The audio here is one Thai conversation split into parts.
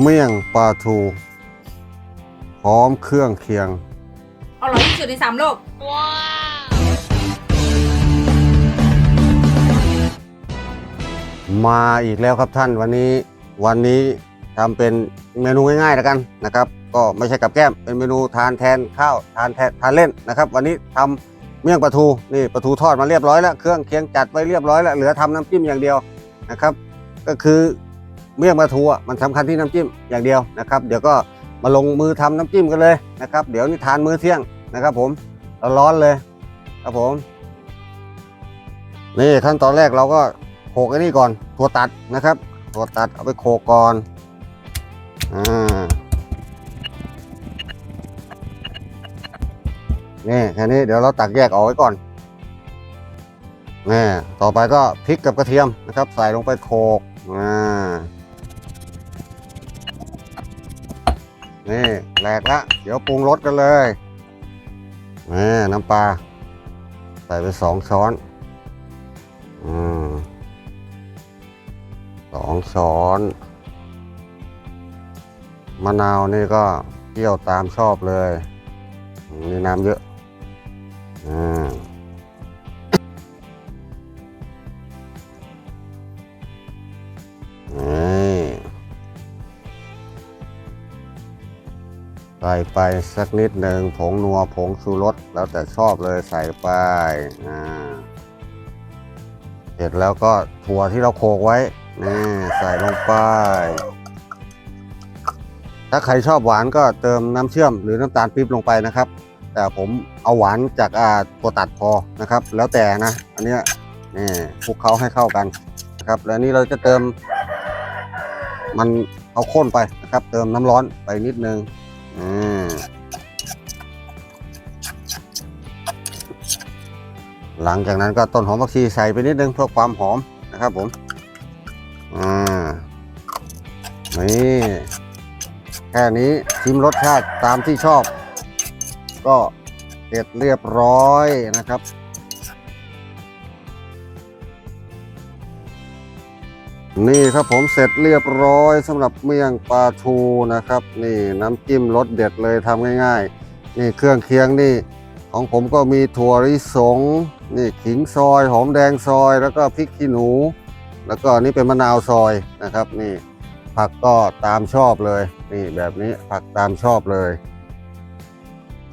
เมี่ยงปลาทู พร้อมเครื่องเคียง อร่อยที่สุดในสามโลก มาอีกแล้วครับท่านวันนี้วันนี้ทำเป็นเมนูง่ายๆแล้วกันนะครับ ก็ไม่ใช่กับแก้มเป็นเมนูทานแทนข้าวทานแทนทานเล่นนะครับ วันนี้ทำเมี่ยงปลาทูนี่ปลาทูทอดมาเรียบร้อยแล้วเครื่องเคียงจัดไว้เรียบร้อยแล้วเหลือทำน้ำจิ้มอย่างเดียวนะครับ ก็คือ เมี่ยงปลาทูอะมันสำคัญที่น้ำจิ้มอย่างเดียวนะครับ เดี๋ยวก็มาลงมือทำน้ำจิ้มกันเลยนะครับ เดี๋ยวนี่ทานมื้อเที่ยงนะครับ ผมร้อนเลยครับผม นี่ขั้นตอนแรกเราก็โขกไอ้นี่ก่อนถั่วตัดนะครับถั่วตัดเอาไปโขกก่อนอ่านี่แค่นี้เดี๋ยวเราตักแยกออกไว้ก่อนนี่ต่อไปก็พริกกับกระเทียมนะครับ ใส่ลงไปโขกอ่า นี่แหลกละเดี๋ยวปรุงรสกันเลยนี่น้ำปลาใส่ไปสองช้อนอืมสองช้อนมะนาวนี่ก็เคี่ยวตามชอบเลย นี่น้ำเยอะอ่า ใส่ไปสักนิดหนึ่งผงนัวผงชูรสแล้วแต่ชอบเลยใส่ไปอ่าเสร็จแล้วก็ถั่วที่เราโขลกไว้นี่ใส่ลงไป ถ้าใครชอบหวานก็เติมน้ำเชื่อมหรือน้ำตาลปี๊บลงไปนะครับ แต่ผมเอาหวานจากอ่าตัวตัดพอนะครับ แล้วแต่นะ อันเนี้ยนี่คลุกเคล้าให้เข้ากันนะครับ แล้วนี่เราจะเติม มันเอาข้นไปนะครับ เติมน้ำร้อนไปนิดนึง อืมหลังจากนั้นก็ต้นหอมผักชีใส่ไปนิดนึงเพื่อความหอมนะครับผม อ่า นี่แค่นี้ชิมรสชาติตามที่ชอบ ก็เสร็จเรียบร้อยนะครับ นี่ครับผมเสร็จเรียบร้อยสำหรับเมี่ยงปลาทูนะครับ นี่น้ำจิ้มรสเด็ดเลยทำง่ายๆ นี่เครื่องเคียงนี่ ของผมก็มีถั่วลิสง นี่ขิงซอยหอมแดงซอย แล้วก็พริกขี้หนู แล้วก็นี่เป็นมะนาวซอยนะครับ นี่ผักก็ตามชอบเลย นี่แบบนี้ผักตามชอบเลย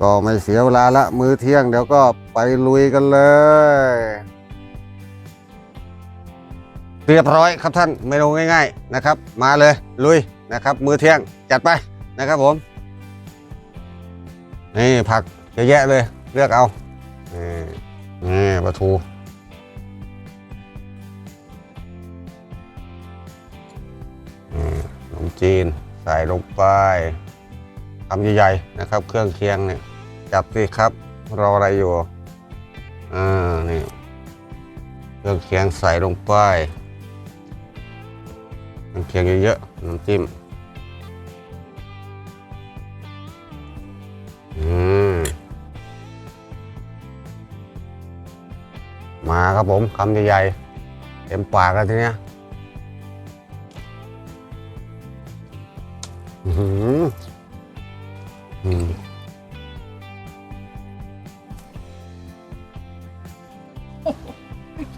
ก็ไม่เสียเวลาละมื้อเที่ยงเดี๋ยวก็ไปลุยกันเลย เรียบร้อยครับท่านเมนูง่าย ๆนะครับ มาเลยลุยนะครับ มือเที่ยงจัดไปนะครับผมนี่ผักเยอะแยะเลยเลือกเอานี่นี่ปลาทูขนมจีนใส่ลงไปคำใหญ่ๆนะครับ เครื่องเคียงเนี่ยจับสิครับรออะไรอยู่อ่านี่เครื่องเคียงใส่ลงไป เครื่องเคียงเยอะๆ น้ำจิ้มอืมมาครับผมคำใหญ่ๆ เต็มปากแล้วทีเนี้ยอื้อหืออืม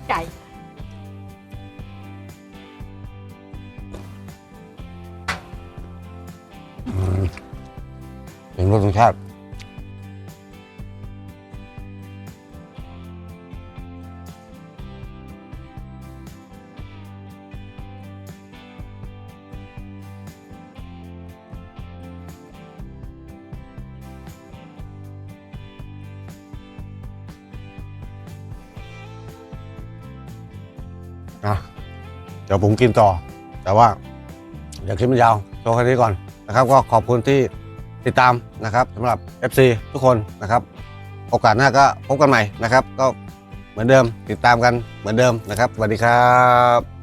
ใจ เป็นรสชาติอะเดี๋ยวผมกินต่อ แต่ว่า เดี๋ยวคลิปมันยาวโชว์แค่นี้ก่อนนะครับ ก็ขอบคุณที่ ติดตามนะครับสำหรับ FC ทุกคนนะครับ โอกาสหน้าก็พบกันใหม่นะครับ ก็เหมือนเดิมติดตามกันเหมือนเดิมนะครับสวัสดีครับ